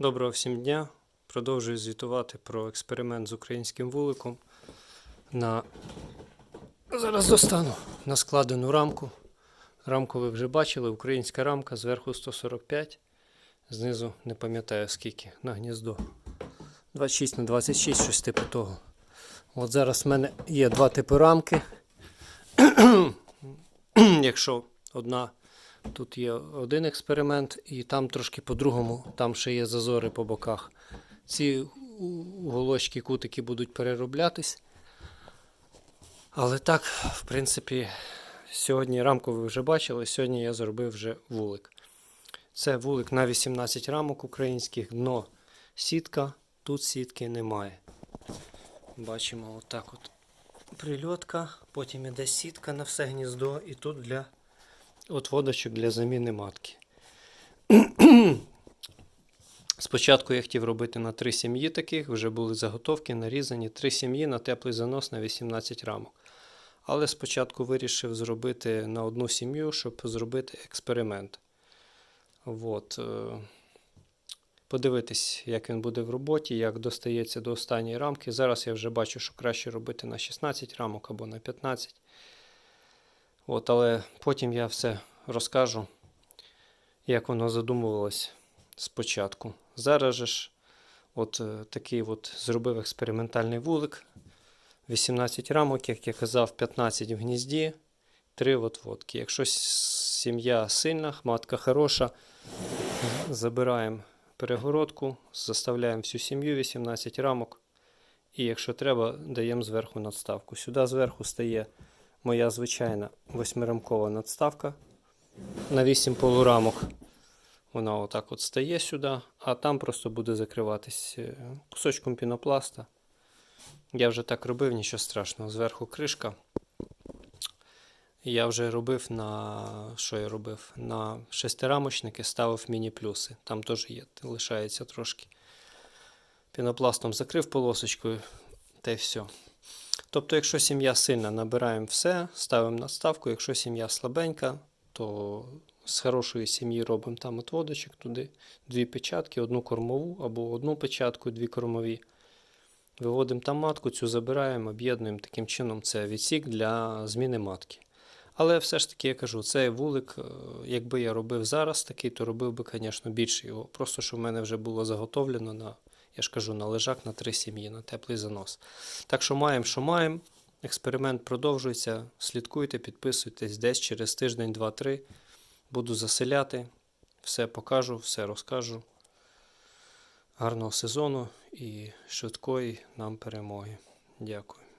Доброго всім дня. Продовжую звітувати про експеримент з українським вуликом на зараз достану на складену рамку. Рамку ви вже бачили, українська рамка, зверху 145, знизу не пам'ятаю скільки на гніздо. 26 на 26, щось типу того. От зараз в мене є два типи рамки. Якщо одна Тут є один експеримент, і там трошки по-другому, там ще є зазори по боках. Ці уголочки, кутики будуть перероблятись. Але так, в принципі, сьогодні рамку ви вже бачили, сьогодні я зробив вже вулик. Це вулик на 18 рамок українських, дно сітка, тут сітки немає. Бачимо отак от прильотка, потім іде сітка на все гніздо, і тут для От водочок для заміни матки. Спочатку я хотів робити на три сім'ї таких, вже були заготовки нарізані. Три сім'ї на теплий занос на 18 рамок. Але спочатку вирішив зробити на одну сім'ю, щоб зробити експеримент. От. е, Подивитись, як він буде в роботі, як достається до останньої рамки. Зараз я вже бачу, що краще робити на 16 рамок або на 15. От, але потім я все розкажу, як воно задумувалось спочатку. Зараз же ж от е, такий от зробив експериментальний вулик. 18 рамок, як я казав, 15 в гнізді, 3 отводки. Якщо сім'я сильна, матка хороша, забираємо перегородку, заставляємо всю сім'ю 18 рамок. І якщо треба, даємо зверху надставку. Сюди зверху стає моя звичайна восьмирамкова надставка на 8 полурамок. Вона отак от стає сюди, а там просто буде закриватись е, кусочком пінопласта. Я вже так робив, нічого страшного. Зверху кришка. Я вже робив на що я робив? На шестирамочники ставив міні-плюси. Там теж є, лишається трошки. Пінопластом закрив полосочкою, та й все. Тобто, якщо сім'я сильна, набираємо все, ставимо надставку. Якщо сім'я слабенька, то з хорошої сім'ї робимо там отводочок туди, дві печатки, одну кормову або одну печатку, дві кормові. Виводимо там матку, цю забираємо, об'єднуємо таким чином це відсік для зміни матки. Але все ж таки я кажу, цей вулик, е, якби я робив зараз такий, то робив би, звісно, більше його. Просто що в мене вже було заготовлено на, я ж кажу, на лежак на три сім'ї, на теплий занос. Так що маємо, що маємо. Експеримент продовжується. Слідкуйте, підписуйтесь десь через тиждень, два-три. Буду заселяти. Все покажу, все розкажу. Гарного сезону і швидкої нам перемоги. Дякую.